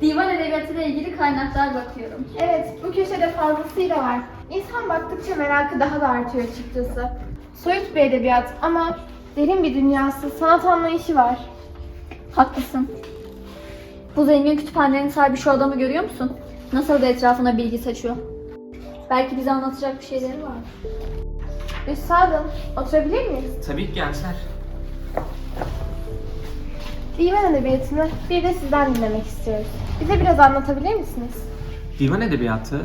Divan edebiyatı ile ilgili kaynaklar bakıyorum. Evet, bu köşede fazlasıyla var. İnsan baktıkça merakı daha da artıyor açıkçası. Soyut bir edebiyat ama derin bir dünyası, sanat anlayışı var. Haklısın. Bu zengin kütüphanenin sahibi şu adamı görüyor musun? Nasıl da etrafına bilgi saçıyor. Belki bize anlatacak bir şeyleri var. Üstadım, oturabilir miyiz? Tabii ki gençler. Divan edebiyatını bir de sizden dinlemek istiyoruz. Bize biraz anlatabilir misiniz? Divan edebiyatı,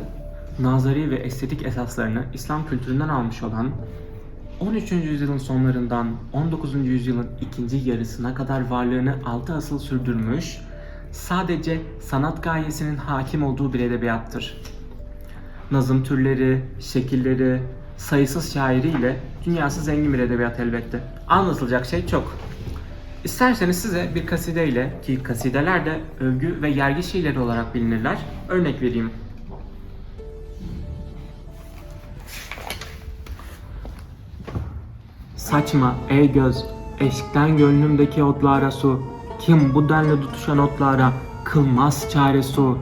nazari ve estetik esaslarını İslam kültüründen almış olan 13. yüzyılın sonlarından 19. yüzyılın ikinci yarısına kadar varlığını altı asıl sürdürmüş, sadece sanat gayesinin hakim olduğu bir edebiyattır. Nazım türleri, şekilleri, sayısız şairiyle dünyası zengin bir edebiyat elbette. Anlatılacak şey çok. İsterseniz size bir kasideyle ki kasideler de övgü ve yergi şiirleri olarak bilinirler. Örnek vereyim. Saçma ey göz, eşkten gönlümdeki otlara su. Kim bu denli tutuşan otlara kılmaz çare su.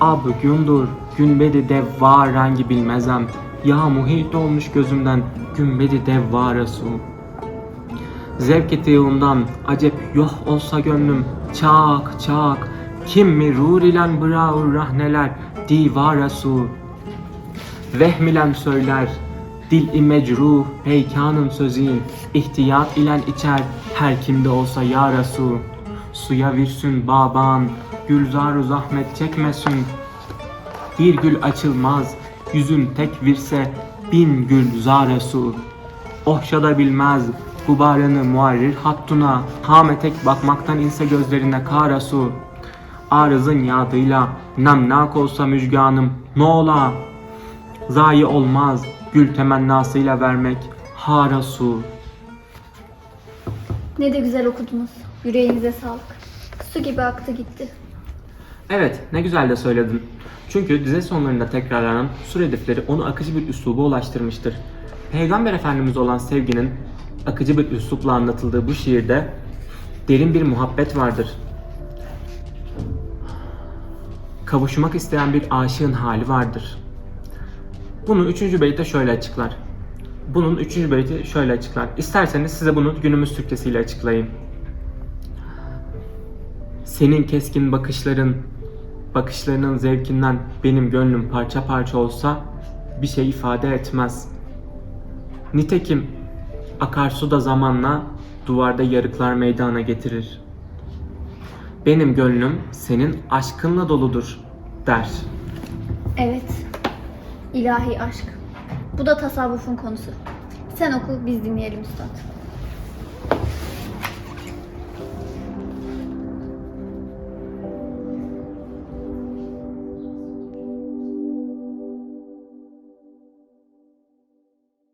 Ab gündür, günbedi devva rengi bilmezem. Ya muhit olmuş gözümden, günbedi devvara su. Zevk etiğimden acep yoh olsa gönlüm çak çak. Kim mi rur ilen bıraur rahneler divara su. Vehmilen söyler dil-i mecruh peykanın sözün ihtiyat ilen içer her kimde olsa ya Resul Suya virsün baban gülzaru zahmet çekmesin. Bir gül açılmaz yüzün tek virse bin gül zare su. Ohşada bilmez gubarını muarrir hattuna Hame tek bakmaktan inse gözlerine kara su Arızın yağdıyla nemnak olsa müjganım ne ola Zayi olmaz gül temennasıyla vermek hara su Ne de güzel okudunuz. Yüreğinize sağlık. Su gibi aktı gitti. Evet, ne güzel de söyledin. Çünkü dize sonlarında tekrarlanan sur redifleri onu akıcı bir üsluba ulaştırmıştır. Peygamber Efendimiz olan sevginin akıcı bir üslupla anlatıldığı bu şiirde derin bir muhabbet vardır. Kavuşmak isteyen bir aşığın hali vardır. Bunu üçüncü beytte şöyle açıklar. Bunun üçüncü beyti şöyle açıklar. İsterseniz size bunu günümüz Türkçesiyle açıklayayım. Senin keskin bakışların, bakışlarının zevkinden benim gönlüm parça parça olsa bir şey ifade etmez. Nitekim akarsu da zamanla duvarda yarıklar meydana getirir. Benim gönlüm senin aşkınla doludur der. Evet. İlahi aşk. Bu da tasavvufun konusu. Sen oku biz dinleyelim üstad.